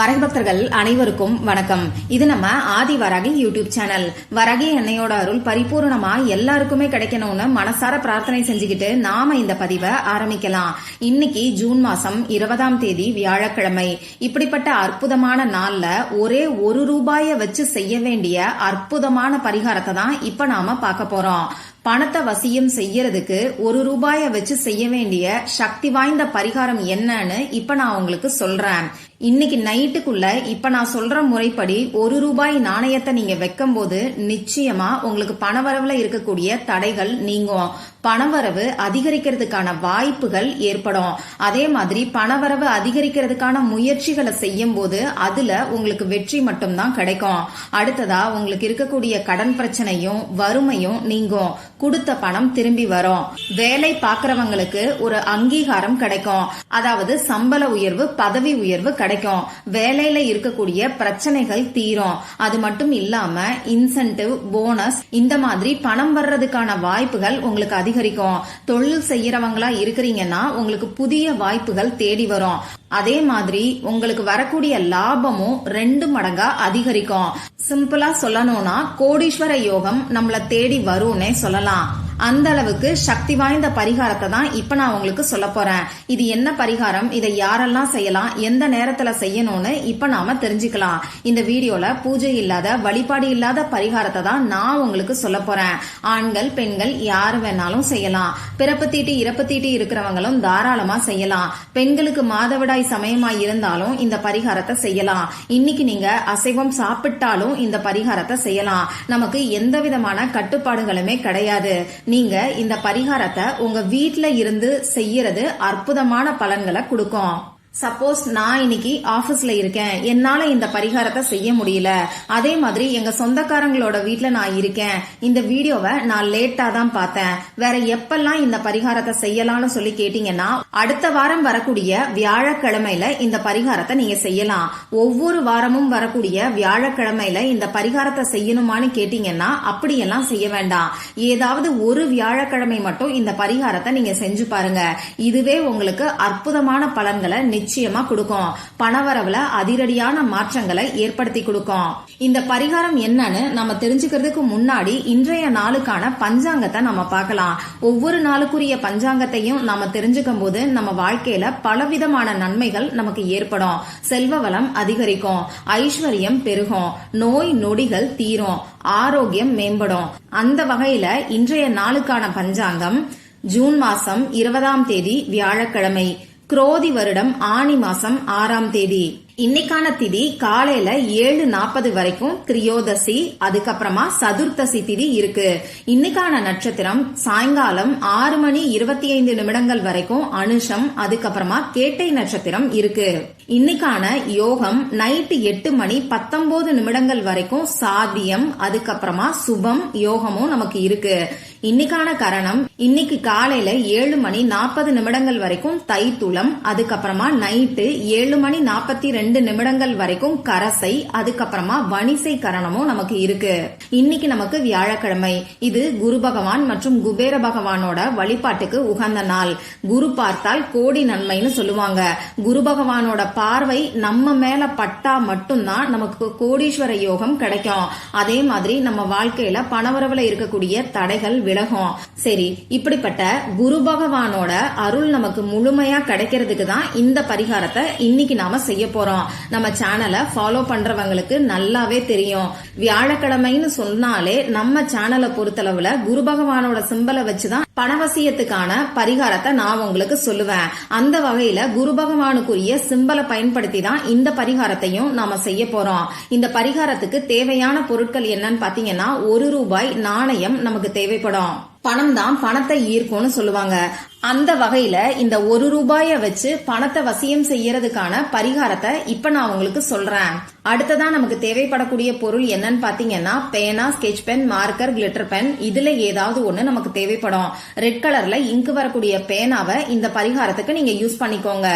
வரகபக்தர்கள் அனைவருக்கும் வணக்கம். இது நம்ம ஆதி வரகி யூடியூப் சேனல் வரகி எண்ணெயோட அருள் பரிபூர்ணமா எல்லாருக்குமே கிடைக்கணும்னு மனசார பிரார்த்தனை செஞ்சுக்கிட்டு நாம இந்த பதிவை ஆரம்பிக்கலாம். இன்னைக்கு ஜூன் மாசம் இருபதாம் தேதி வியாழக்கிழமை. இப்படிப்பட்ட அற்புதமான நாள்ல ஒரே ஒரு ரூபாய வச்சு செய்ய வேண்டிய அற்புதமான பரிகாரத்தை தான் இப்ப நாம பார்க்க போறோம். பணத்தை வசியம் செய்யறதுக்கு ஒரு ரூபாய வச்சு செய்ய வேண்டிய சக்தி வாய்ந்த பரிகாரம் என்னன்னு இப்ப நான் உங்களுக்கு சொல்றேன். இன்னைக்கு நைட்டுக்குள்ள இப்ப நான் சொல்ற முறைப்படி ஒரு ரூபாய் நாணயத்தை நீங்க வைக்கும் போது நிச்சயமா உங்களுக்கு பணவரவுல இருக்கக்கூடிய தடைகள் நீங்கும். பணவரவு அதிகரிக்கிறதுக்கான வாய்ப்புகள் ஏற்படும். அதே மாதிரி பணவரவு அதிகரிக்கிறதுக்கான முயற்சிகளை செய்யும் போது அதுல உங்களுக்கு வெற்றி மட்டும்தான் கிடைக்கும். அடுத்ததா உங்களுக்கு இருக்கக்கூடிய கடன் பிரச்சனையும் வறுமையும் நீங்கும். கொடுத்த பணம் திரும்பி வரும். வேலை பாக்குறவங்களுக்கு ஒரு அங்கீகாரம் கிடைக்கும். அதாவது சம்பள உயர்வு பதவி உயர்வு கிடைக்கும் வேலையில இருக்கக்கூடிய பிரச்சனைகள் தீரும். அது மட்டும் இல்லாம இன்சென்டிவ் போனஸ் இந்த மாதிரி பணம் வர்றதுக்கான வாய்ப்புகள் உங்களுக்கு அதிகரிக்கும். தொழில் செய்யறவங்களா இருக்கிறீங்கன்னா உங்களுக்கு புதிய வாய்ப்புகள் தேடி வரும். அதே மாதிரி உங்களுக்கு வரக்கூடிய லாபமும் ரெண்டு மடங்கா அதிகரிக்கும். சிம்பிளா சொல்லணும்னா கோடீஸ்வர யோகம் நம்மள தேடி வரும்னே சொல்லலாம். அந்த அளவுக்கு சக்தி வாய்ந்த பரிகாரத்தை தான் இப்ப நான் உங்களுக்கு சொல்ல போறேன். இது என்ன பரிகாரம்? இதை யாரெல்லாம் செய்யலாம்? எந்த நேரத்துல செய்யணும்னு இப்ப நாம தெரிஞ்சுக்கலாம். இந்த வீடியோல பூஜை இல்லாத வழிபாடு இல்லாத பரிகாரத்தை தான் நான் உங்களுக்கு சொல்ல போறேன். ஆண்கள் பெண்கள் யாரு வேணாலும் செய்யலாம். பிறப்பு தீட்டு இறப்பு தீட்டு இருக்கிறவங்களும் தாராளமா செய்யலாம். பெண்களுக்கு மாதவிடாய் சமயமா இருந்தாலும் இந்த பரிகாரத்தை செய்யலாம். இன்னைக்கு நீங்க அசைவம் சாப்பிட்டாலும் இந்த பரிகாரத்தை செய்யலாம். நமக்கு எந்த விதமான கட்டுப்பாடுகளுமே கிடையாது. நீங்க இந்த பரிகாரத்தை உங்க வீட்ல இருந்து செய்யறது அற்புதமான பலன்களை கொடுக்கும். சப்போஸ் நான் இன்னைக்கு ஆபீஸ்ல இருக்கேன். என்னால இந்த பரிகாரத்தை செய்ய முடியல. அதே மாதிரி எங்க சொந்தக்காரங்களோட வீட்டில் நான் இருக்கேன். இந்த வீடியோவை நான் லேட்டா தான் பார்த்தேன். வேற எப்பெல்லாம் இந்த பரிகாரத்தை செய்யலாம்னு சொல்லி கேட்டீங்கன்னா அடுத்த வாரம் வரக்கூடிய வியாழக்கிழமையில இந்த பரிகாரத்தை நீங்க செய்யலாம். ஒவ்வொரு வாரமும் வரக்கூடிய வியாழக்கிழமையில இந்த பரிகாரத்தை செய்யணுமான்னு கேட்டீங்கன்னா அப்படியெல்லாம் செய்ய வேண்டாம். ஏதாவது ஒரு வியாழக்கிழமை மட்டும் இந்த பரிகாரத்தை நீங்க செஞ்சு பாருங்க. இதுவே உங்களுக்கு அற்புதமான பலன்களை நிச்சயமா கொடுக்கும். பணவரவுல அதிரடியான மாற்றங்களை ஏற்படுத்தி கொடுக்கும். இந்த பரிகாரம் என்னன்னு நம்ம தெரிஞ்சுக்கிறதுக்கு முன்னாடி இன்றைய நாளுக்கான பஞ்சாங்கத்தை நம்ம பார்க்கலாம். ஒவ்வொரு நாளுக்குரிய பஞ்சாங்கத்தையும் நம்ம தெரிஞ்சுக்கும் போது நம்ம வாழ்க்கையில பலவிதமான நன்மைகள் நமக்கு ஏற்படும். செல்வ வளம் அதிகரிக்கும். ஐஸ்வர்யம் பெருகும். நோய் நொடிகள் தீரும். ஆரோக்கியம் மேம்படும். அந்த வகையில இன்றைய நாளுக்கான பஞ்சாங்கம் ஜூன் மாசம் இருபதாம் தேதி வியாழக்கிழமை. குரோதி வருடம் ஆணி மாசம் ஆறாம் தேதி. இன்னைக்கான திதி காலையில ஏழு நாற்பது வரைக்கும் திரியோதசி அதுக்கப்புறமா சதுர்த்தசி திதி இருக்கு. இன்னைக்கான நட்சத்திரம் சாயங்காலம் ஆறு மணி இருபத்தி ஐந்து நிமிடங்கள் வரைக்கும் அனுஷம் அதுக்கப்புறமா கேட்டை நட்சத்திரம் இருக்கு. இன்னைக்கான யோகம் நைட்டு எட்டு மணி பத்தொன்பது நிமிடங்கள் வரைக்கும் சாத்தியம் அதுக்கப்புறமா சுபம் யோகமும் நமக்கு இருக்கு. இன்னைக்கான கரணம் இன்னைக்கு காலையில ஏழு மணி நாற்பது நிமிடங்கள் வரைக்கும் தைத்துளம் அதுக்கப்புறமா நைட்டு ஏழு மணி நாற்பத்தி ரெண்டு நிமிடங்கள் வரைக்கும் கரசை அதுக்கப்புறமா வணிசை கரணமும் நமக்கு இருக்கு. இன்னைக்கு நமக்கு வியாழக்கிழமை. இது குரு பகவான் மற்றும் குபேர பகவானோட வழிபாட்டுக்கு உகந்த நாள். குரு பார்த்தால் கோடி நன்மைன்னு சொல்லுவாங்க. குரு பகவானோட பார்வை நம்ம மேல பட்டா மட்டும்தான் நமக்கு கோடீஸ்வர யோகம் கிடைக்கும். அதே மாதிரி நம்ம வாழ்க்கையில பணவரவுல இருக்கக்கூடிய தடைகள் விலகும். சரி இப்படிப்பட்ட குரு பகவானோட அருள் நமக்கு முழுமையா கிடைக்கிறதுக்கு தான் இந்த பரிகாரத்தை இன்னைக்கு நாம செய்ய போறோம். நம்ம சேனலை ஃபாலோ பண்றவங்களுக்கு நல்லாவே தெரியும். வியாழக்கிழமைன்னு சொன்னாலே நம்ம சேனலை பொறுத்தளவுல குரு பகவானோட சிம்பலை வச்சுதான் பணவசியத்துக்கான பரிகாரத்தை நான் உங்களுக்கு சொல்லுவேன். அந்த வகையில குரு பகவானுக்குரிய சிம்பலை பயன்படுத்தி தான் இந்த பரிகாரத்தையும் நாம செய்ய போறோம். இந்த பரிகாரத்துக்கு தேவையான பொருட்கள் என்னன்னு பாத்தீங்கன்னா ஒரு ரூபாய் நாணயம் நமக்கு தேவைப்படும். பணம் தான் பணத்தை ஈர்க்கும்னு சொல்லுவாங்க. அந்த வகையில இந்த ஒரு ரூபாய வச்சு பணத்தை வசியம் செய்யறதுக்கான பரிகாரத்தை இப்ப நான் உங்களுக்கு சொல்றேன். அடுத்ததா நமக்கு தேவைப்படக்கூடிய பொருள் என்னன்னு பாத்தீங்கன்னா பேனா sketch pen marker glitter pen இதுல ஏதாவது ஒண்ணு நமக்கு தேவைப்படும். ரெட் கலர்ல இங்கு வரக்கூடிய பேனாவை இந்த பரிகாரத்துக்கு நீங்க யூஸ் பண்ணிக்கோங்க.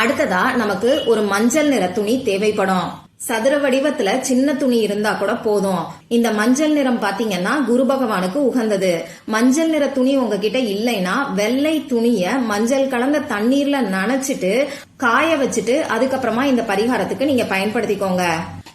அடுத்ததா நமக்கு ஒரு மஞ்சள் நிற துணி தேவைப்படும். சதுர வடிவத்துல சின்ன துணி இருந்தா கூட போதும். இந்த மஞ்சள் நிறம் பாத்தீங்கன்னா குரு பகவானுக்கு உகந்தது. மஞ்சள் நிற துணி உங்ககிட்ட இல்லைன்னா வெள்ளை துணிய மஞ்சள் கலந்த தண்ணீர்ல நனைச்சிட்டு காய வச்சுட்டு அதுக்கப்புறமா இந்த பரிகாரத்துக்கு நீங்க பயன்படுத்திக்கோங்க.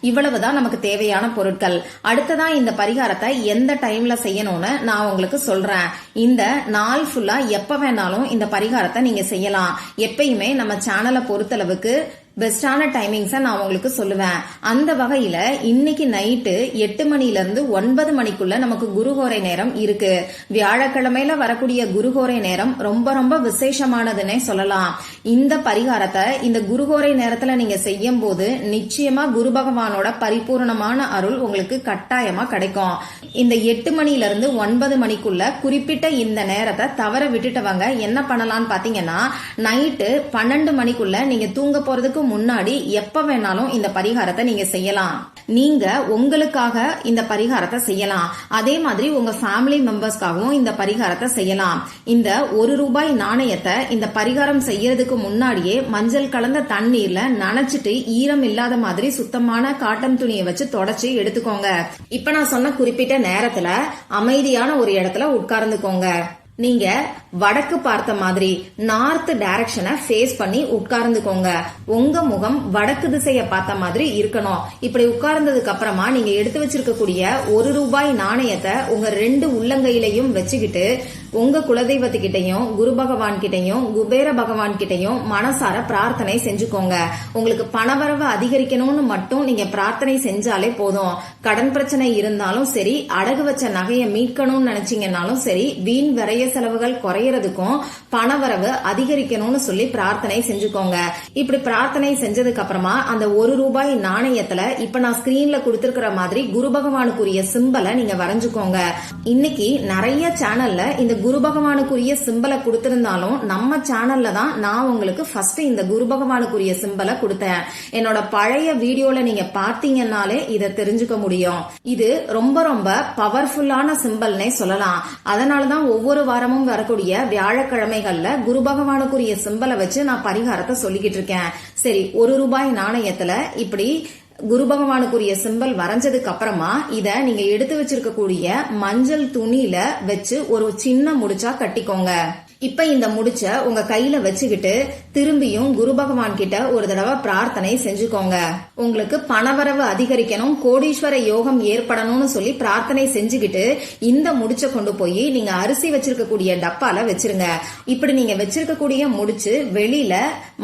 இவ்வளவுதான் நமக்கு தேவையான பொருட்கள். அடுத்ததா இந்த பரிகாரத்தை எந்த டைம்ல செய்யணும்னு நான் உங்களுக்கு சொல்றேன். இந்த நாள் ஃபுல்லா எப்ப வேணாலும் இந்த பரிகாரத்தை நீங்க செய்யலாம். எப்பயுமே நம்ம சேனலை பொறுத்தளவுக்கு பெஸ்டான டைமிங்ஸை நான் உங்களுக்கு சொல்லுவேன். அந்த வகையில இன்னைக்கு நைட்டு எட்டு மணில இருந்து ஒன்பது மணிக்குள்ள நமக்கு குருகோரை நேரம் இருக்கு. வியாழக்கிழமையில வரக்கூடிய குருகோரை நேரம் ரொம்ப ரொம்ப விசேஷமானதுன்னே சொல்லலாம். இந்த பரிகாரத்தை இந்த குருகோரை நேரத்துல நீங்க செய்யும் போது நிச்சயமா குரு பகவானோட பரிபூர்ணமான அருள் உங்களுக்கு கட்டாயமா கிடைக்கும். இந்த எட்டு மணில இருந்து ஒன்பது மணிக்குள்ள குறிப்பிட்ட இந்த நேரத்தை தவற விட்டுட்டவங்க என்ன பண்ணலாம்னு பாத்தீங்கன்னா நைட்டு பன்னெண்டு மணிக்குள்ள நீங்க தூங்க போறதுக்கு முன்னாடி எப்ப வேணாலும் இந்த பரிகாரத்தை நீங்க செய்யலாம். நீங்க உங்களுக்காக இந்த பரிகாரத்தை செய்யலாம். அதே மாதிரி உங்க ஃபேமிலி மெம்பர்ஸ்க்காகவும் இந்த பரிகாரத்தை செய்யலாம். இந்த ஒரு ரூபாய் நாணயத்தை இந்த பரிகாரம் செய்யறதுக்கு முன்னாடியே மஞ்சள் கலந்த தண்ணீர்ல நனைச்சிட்டு ஈரம் இல்லாத மாதிரி சுத்தமான காட்டன் துணியை வச்சு தொடச்சி எடுத்துக்கோங்க. இப்ப நான் சொன்ன குறிப்பிட்ட நேரத்துல அமைதியான ஒரு இடத்துல உட்கார்ந்துக்கோங்க. நீங்க வடக்கு பார்த்த மாதிரி நார்த் டைரக்ஷனை ஃபேஸ் பண்ணி உட்கார்ந்துக்கோங்க. உங்க முகம் வடக்கு திசைய பார்த்த மாதிரி இருக்கணும். இப்படி உட்கார்ந்ததுக்கு அப்புறமா நீங்க எடுத்து வச்சிருக்கக்கூடிய ஒரு ரூபாய் நாணயத்தை உங்க ரெண்டு உள்ளங்கையிலையும் வச்சுக்கிட்டு உங்க குலதெய்வத்துக்கிட்டையும் குரு பகவான் கிட்டையும் குபேர பகவான் கிட்டையும் மனசார பிரார்த்தனை செஞ்சுக்கோங்க. உங்களுக்கு பணவரவு அதிகரிக்கணும்னு மட்டும் நீங்க பிரார்த்தனை செஞ்சாலே போதும். கடன் பிரச்சனை இருந்தாலும் சரி அடகு வச்ச நகையை மீட்கணும்னு நினைச்சீங்கன்னாலும் சரி வீண் விரைய செலவுகள் குறையறதுக்கும் பணவரவு அதிகரிக்கணும்னு சொல்லி பிரார்த்தனை செஞ்சுக்கோங்க. இப்படி பிரார்த்தனை செஞ்சதுக்கு அப்புறமா அந்த ஒரு ரூபாய் நாணயத்துல இப்ப நான் ஸ்கிரீன்ல கொடுத்திருக்கிற மாதிரி குரு பகவானுக்குரிய சிம்பலை நீங்க வரைஞ்சுக்கோங்க. இன்னைக்கு நிறைய சேனல்ல இந்த குரு பகவானுக்குரிய சிம்பலை கொடுத்திருந்தாலும் நம்ம சேனல்ல தான் நான் உங்களுக்கு ஃபர்ஸ்ட் இந்த குரு பகவானுக்குரிய சிம்பலை கொடுத்தேன். என்னோட பழைய வீடியோல நீங்க பாத்தீங்கன்னாலே இதை தெரிஞ்சுக்க முடியும். இது ரொம்ப ரொம்ப பவர்ஃபுல்லான சிம்பல்னே சொல்லலாம். அதனாலதான் ஒவ்வொரு வாரமும் வரக்கூடிய வியாழக்கிழமைகள்ல குரு பகவானுக்குரிய சிம்பலை வச்சு நான் பரிகாரத்தை சொல்லிக்கிட்டு இருக்கேன். சரி ஒரு ரூபாய் நாணயத்துல இப்படி குரு பகவானுக்குரிய சிம்பல் வரைஞ்சதுக்கு அப்புறமா இத நீங்க எடுத்து வச்சிருக்கக்கூடிய மஞ்சள் துணியில வச்சு ஒரு சின்ன முடிச்சா கட்டிக்கோங்க. இப்ப இந்த முடிச்ச உங்க கையில வச்சுக்கிட்டு திரும்பியும் குரு பகவான் கிட்ட ஒரு தடவை பிரார்த்தனை செஞ்சுக்கோங்க. உங்களுக்கு பணவரவு அதிகரிக்கணும் கோடீஸ்வர யோகம் ஏற்படணும்னு சொல்லி பிரார்த்தனை செஞ்சுக்கிட்டு இந்த முடிச்ச கொண்டு போய் நீங்க அரிசி வச்சிருக்கக்கூடிய டப்பால வச்சிருங்க. இப்படி நீங்க வச்சிருக்கக்கூடிய முடிச்சு வெளியில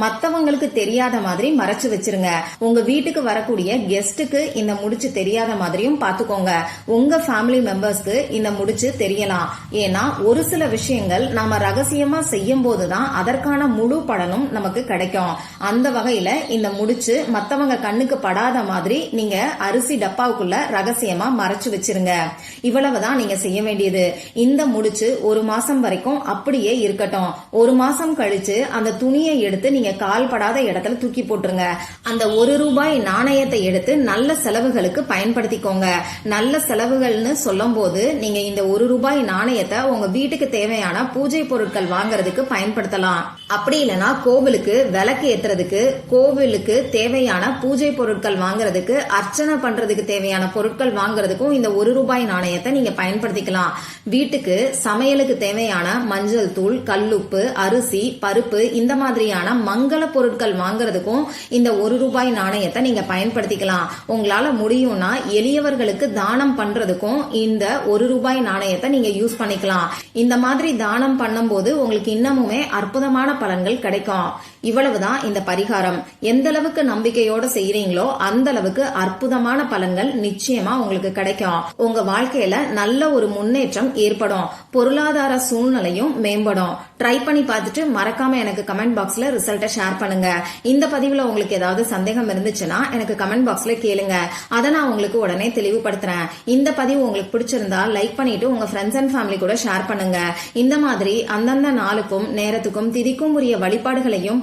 மத்தவங்களுக்கு தெரியாத மாதிரி மறைச்சு வச்சிருங்க. உங்க வீட்டுக்கு வரக்கூடிய கெஸ்ட்டுக்கு இந்த முடிச்சு தெரியாத மாதிரியும் பாத்துக்கோங்க. உங்க ஃபேமிலி மெம்பர்ஸ்க்கு இந்த முடிச்சு தெரியலாம். ஏன்னா ஒரு சில விஷயங்கள் நாம ரகசியமா செய்யும் போதுதான் அதற்கான முழு பலனும் நமக்கு கிடைக்கும். அந்த வகையில இந்த முடிச்சு மத்தவங்க கண்ணுக்கு படாத மாதிரி நீங்க அரிசி டப்பாவுக்குள்ள ரகசியமா மறைச்சு வச்சிருங்க. இவ்வளவுதான் நீங்க செய்ய வேண்டியது. இந்த முடிச்சு ஒரு மாசம் வரைக்கும் அப்படியே இருக்கட்டும். ஒரு மாசம் கழிச்சு அந்த துணியை எடுத்து நீங்க கால்படாத இடத்துல தூக்கி போட்டுருங்க. அந்த ஒரு ரூபாய் நாணயத்தை எடுத்து நல்ல செலவுகளுக்கு பயன்படுத்திக்கோங்க. நல்ல செலவுகள்னு சொல்லும் போது நீங்க இந்த ஒரு ரூபாய் நாணயத்தை உங்க வீட்டுக்கு தேவையான பூஜை பொருட்கள் வாங்குறதுக்கு பயன்படுத்தலாம். அப்படி இல்லைன்னா கோவிலுக்கு விளக்கு ஏத்துறதுக்கு கோவிலுக்கு தேவையான பூஜை பொருட்கள் வாங்குறதுக்கு அர்ச்சனை பண்றதுக்கு தேவையான பொருட்கள் வாங்குறதுக்கும் இந்த ஒரு ரூபாய் நாணயத்தை நீங்க பயன்படுத்திக்கலாம். வீட்டுக்கு சமையலுக்கு தேவையான மஞ்சள் தூள் கல்லுப்பு அரிசி பருப்பு இந்த மாதிரியான மங்கள பொருட்கள் வாங்குறதுக்கும் இந்த ஒரு ரூபாய் நாணயத்தை நீங்க பயன்படுத்திக்கலாம். உங்களால முடியும்னா எளியவர்களுக்கு தானம் பண்றதுக்கும் இந்த ஒரு ரூபாய் நாணயத்தை நீங்க யூஸ் பண்ணிக்கலாம். இந்த மாதிரி தானம் பண்ணும்போது உங்களுக்கு இன்னமுமே அற்புதமான பலன்கள் கிடைக்கும். இவ்வளவுதான் இந்த பரிகாரம். எந்த அளவுக்கு நம்பிக்கையோட செய்யறீங்களோ அந்த அளவுக்கு அற்புதமான பலன்கள் நிச்சயமா உங்களுக்கு கிடைக்கும். உங்க வாழ்க்கையில நல்ல ஒரு முன்னேற்றம் ஏற்படும். பொருளாதார சூழ்நிலையும் மேம்படும். ட்ரை பண்ணி பார்த்துட்டு மறக்காம எனக்கு கமெண்ட் பாக்ஸ்ல ரிசல்ட்டை ஷேர் பண்ணுங்க. இந்த பதிவுல உங்களுக்கு ஏதாவது சந்தேகம் இருந்துச்சுன்னா எனக்கு கமெண்ட் பாக்ஸ்ல கேளுங்க. அதை நான் உங்களுக்கு உடனே தெளிவுபடுத்துறேன். இந்த பதிவு உங்களுக்கு பிடிச்சிருந்தா லைக் பண்ணிட்டு உங்க ஃப்ரெண்ட்ஸ் அண்ட் ஃபேமிலி கூட ஷேர் பண்ணுங்க. இந்த மாதிரி அந்தந்த நாளுக்கும் நேரத்துக்கும் திதிக்கும் உரிய வழிபாடுகளையும்